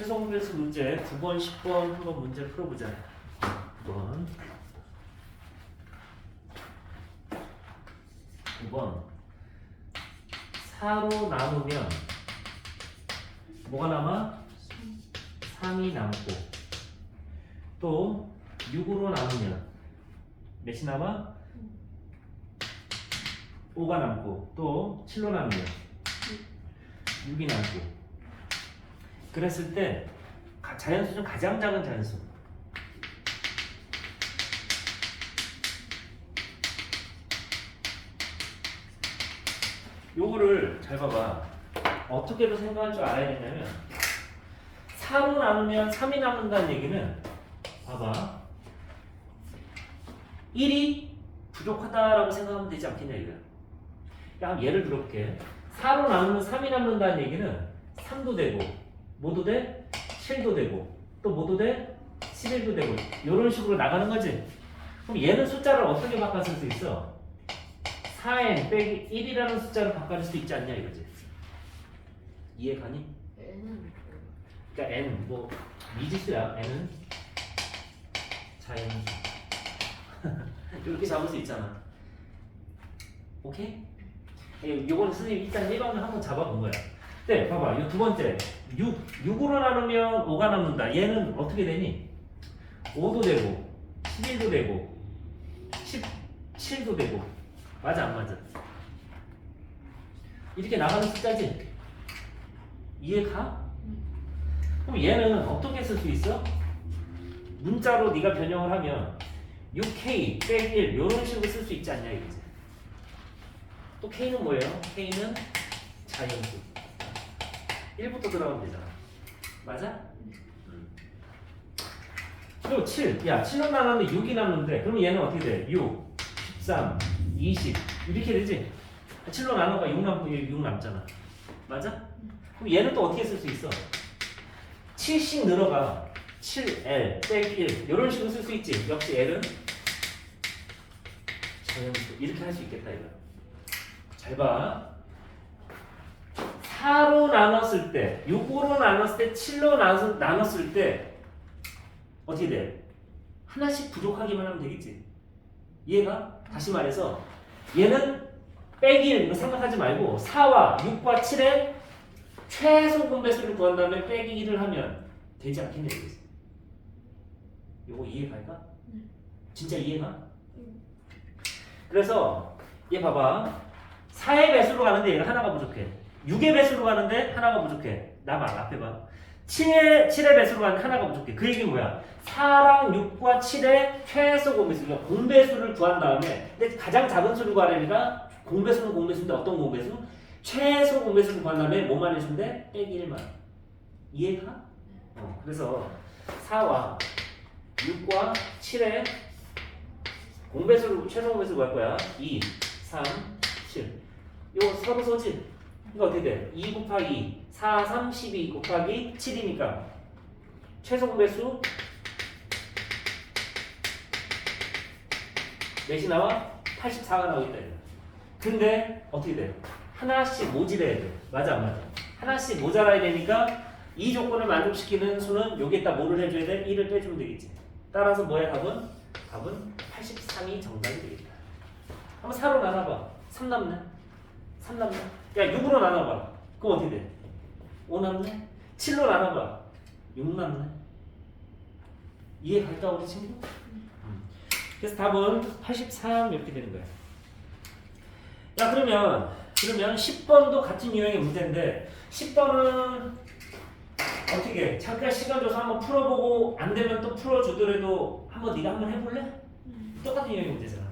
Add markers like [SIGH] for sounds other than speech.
최종 배수 문제 9번, 10번 한번 문제 풀어보자. 9번. 9번. 4로 나누면 뭐가 남아? 3이 남고 또 6으로 나누면 몇이 남아? 5가 남고 또 7로 나누면 6이 남고 그랬을 때 가- 자연수 중 가장 작은 자연수. 요거를 잘 봐봐. 어떻게도 생각할 줄 알아야 되냐면 4로 나누면 3이 남는다는 얘기는 봐봐. 1이 부족하다라고 생각하면 되지 않겠냐 이거야 야, 예를 들어볼게. 4로 나누면 3이 남는다는 얘기는 3도 되고 뭐도 돼? 7도 되고 또 뭐도 돼? 11도 되고 이런 식으로 나가는 거지 그럼 얘는 숫자를 어떻게 바꿔 쓸 수 있어? 4n 빼기 1이라는 숫자를 바꿔줄 수 있지 않냐 이거지 이해 가니? 얘는 그러니까 n 뭐 미지수야 n은 자연수 [LAUGHS] 이렇게 잡을 수 있잖아 오케이? 예, 요거는 선생님 일단 일반을 한번 잡아본 거야 네 봐봐 이 두 번째 6 6으로 나누면 5가 남는다 얘는 어떻게 되니? 5도 되고 11도 되고 17도 되고 맞아 안 맞아? 이렇게 나가는 숫자지? 이해가? 그럼 얘는 어떻게 쓸 수 있어? 문자로 네가 변형을 하면 6k 빼기 1 이런 식으로 쓸 수 있지 않냐 이거지 또 k는 뭐예요? k는 자연수 1부터 들어가면 되잖아 맞아? 음. 그리고 7, 야 7로 나눴는데 6이 남는데 그러면 얘는 어떻게 돼? 6, 13, 20 이렇게 되지? 7로 나눠봐 6 남고 6 남잖아 맞아? 그럼 얘는 또 어떻게 쓸 수 있어? 7씩 늘어가 7L 빼기 1 이런 식으로 쓸 수 있지 역시 L은 자연수 이렇게 할 수 있겠다 이거 잘 봐 4로 나눴을 때 6으로 나눴을 때 7로 나눴, 나눴을 때 어떻게 돼? 하나씩 부족하기만 하면 되겠지 이해가? 다시 말해서 얘는 빼기 1 이거 생각하지 말고 4와 6과 7의 최소 분배수를 구한 다음에 빼기 1을 하면 되지 않겠냐 이거지. 요거 이해갈까? 네. 진짜 이해가? 음. 그래서 얘 봐봐 4의 배수로 가는데 얘가 하나가 부족해 6의 배수로 가는데 하나가 부족해. 나봐 앞에 봐. 7의, 7의 배수로 가는데 하나가 부족해. 그 얘기는 뭐야? 4랑 6과 7의 최소 공배수 공배수를 구한 다음에 근데 가장 작은 수를 구하려니까 공배수는 공배수인데 어떤 공배수? 최소 공배수를 구한 다음에 뭐만 해준대? 빼기 1만 이해가? 어, 그래서 4와 6과 7의 공배수를 최소 공배수 구할 거야. 2, 3, 7 이거 서로 소지 이거 어떻게 돼? 2 곱하기 4, 3, 12 곱하기 7이니까 최소 공배수 몇이 나와? 84가 나오겠다 이거. 근데 어떻게 돼? 하나씩 모자라야 돼 맞아 안 맞아? 하나씩 모자라야 되니까 이 조건을 만족시키는 수는 여기에다 뭐를 해줘야 돼? 1을 빼주면 되겠지 따라서 뭐야 답은? 답은 83이 정답이 되겠다 한번 4로 나눠봐 3 남네 3 남네 야 6으로 나눠봐 그럼 어떻게 돼? 5 남네 7로 나눠봐 6 남네 이해 갈까 우리 친구? 음. 그래서 답은 83 이렇게 되는 거야 야 그러면 그러면 10번도 같은 유형의 문제인데 10번은 어떻게 잠깐 시간 줘서 한번 풀어보고 안 되면 또 풀어주더라도 한번 네가 한번 해볼래? 똑같은 유형의 문제잖아